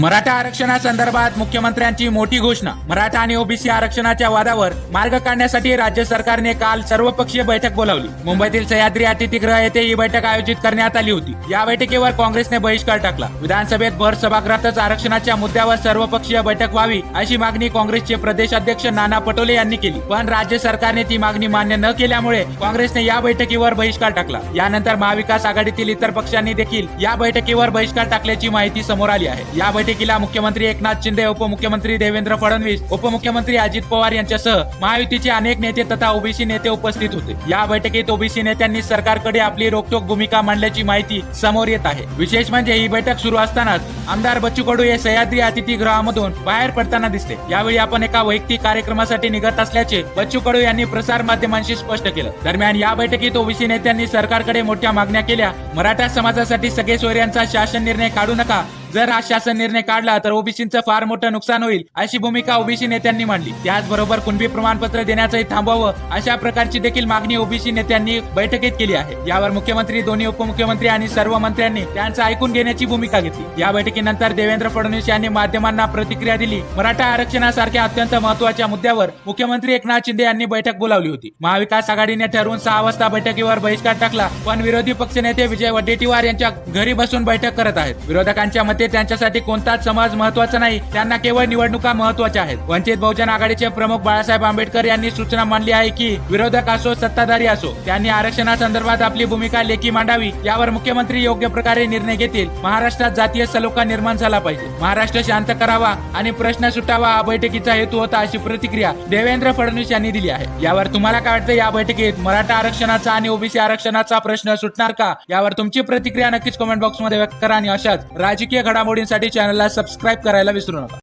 मराठा आरक्षणासंदर्भात मुख्यमंत्र्यांची मोठी घोषणा. मराठा आणि ओबीसी आरक्षणाच्या वादावर मार्ग काढण्यासाठी राज्य सरकारने काल सर्वपक्षीय बैठक बोलावली. मुंबईतील सह्याद्री अतिथीगृह येथे ही बैठक आयोजित करण्यात आली होती. या बैठकीवर काँग्रेसने बहिष्कार टाकला. विधानसभेत भर सभागृहातच आरक्षणाच्या मुद्द्यावर सर्वपक्षीय बैठक व्हावी अशी मागणी काँग्रेसचे प्रदेशाध्यक्ष नाना पटोले यांनी केली. पण राज्य सरकारने ती मागणी मान्य न केल्यामुळे काँग्रेसने या बैठकीवर बहिष्कार टाकला. यानंतर महाविकास आघाडीतील इतर पक्षांनी देखील या बैठकीवर बहिष्कार टाकल्याची माहिती समोर आली आहे. या बैठकीला मुख्यमंत्री एकनाथ शिंदे उपमुख्यमंत्री देवेंद्र फडणवीस उपमुख्यमंत्री अजित पवार यांच्यासह महायुतीचे अनेक नेते तथा ओबीसी नेते उपस्थित होते. या बैठकीत ओबीसी नेत्यांनी सरकारकडे आपली रोखोक भूमिका मांडल्याची माहिती समोर येत आहे. विशेष म्हणजे ही बैठक सुरू असतानाच आमदार बच्चू कडू हे सह्याद्री अतिथीगृहामधून बाहेर पडताना दिसले. यावेळी आपण एका वैयक्तिक कार्यक्रमासाठी निघत असल्याचे बच्चू कडू यांनी प्रसार माध्यमांशी स्पष्ट केलं. दरम्यान या बैठकीत ओबीसी नेत्यांनी सरकारकडे मोठ्या मागण्या केल्या. मराठा समाजासाठी सगळे सोयऱ्यांचा शासन निर्णय काढू नका. जर हा शासन निर्णय काढला तर ओबीसीचं फार मोठं नुकसान होईल अशी भूमिका ओबीसी नेत्यांनी मांडली. त्याचबरोबर कुणबी प्रमाणपत्र देण्याचंही थांबवावं अशा प्रकारची देखील मागणी ओबीसी नेत्यांनी बैठकीत केली आहे. यावर मुख्यमंत्री दोन्ही उपमुख्यमंत्री आणि सर्व मंत्र्यांनी त्यांचं ऐकून घेण्याची भूमिका घेतली. या बैठकीनंतर देवेंद्र फडणवीस यांनी माध्यमांना प्रतिक्रिया दिली. मराठा आरक्षणासारख्या अत्यंत महत्त्वाच्या मुद्द्यावर मुख्यमंत्री एकनाथ शिंदे यांनी बैठक बोलावली होती. महाविकास आघाडीने ठरवून सहा वाजता बैठकीवर बहिष्कार टाकला पण विरोधी पक्षनेते विजय वडेट्टीवार यांच्या घरी बसून बैठक करत आहेत. विरोधकांच्या मते त्यांच्यासाठी कोणताच समाज महत्त्वाचा नाही. त्यांना केवळ निवडणुका महत्त्वाच्या आहेत. वंचित बहुजन आघाडीचे प्रमुख बाळासाहेब आंबेडकर यांनी सूचना मांडली आहे की विरोधक असो सत्ताधारी असो त्यांनी आरक्षणासंदर्भात आपली भूमिका लेखी मांडावी यावर मुख्यमंत्री योग्य प्रकारे निर्णय घेतील. महाराष्ट्रात जातीय सलोखा निर्माण झाला पाहिजे. महाराष्ट्र शांत करावा आणि प्रश्न सुटावा हा बैठकीचा हेतू होता अशी प्रतिक्रिया देवेंद्र फडणवीस यांनी दिली आहे. यावर तुम्हाला काय वाटतं? या बैठकीत मराठा आरक्षणाचा आणि ओबीसी आरक्षणाचा प्रश्न सुटणार का? यावर तुमची प्रतिक्रिया नक्कीच कमेंट बॉक्समध्ये व्यक्त करा आणि अशाच राजकीय घडामोडींसाठी चॅनलला सबस्क्राईब करायला विसरू नका.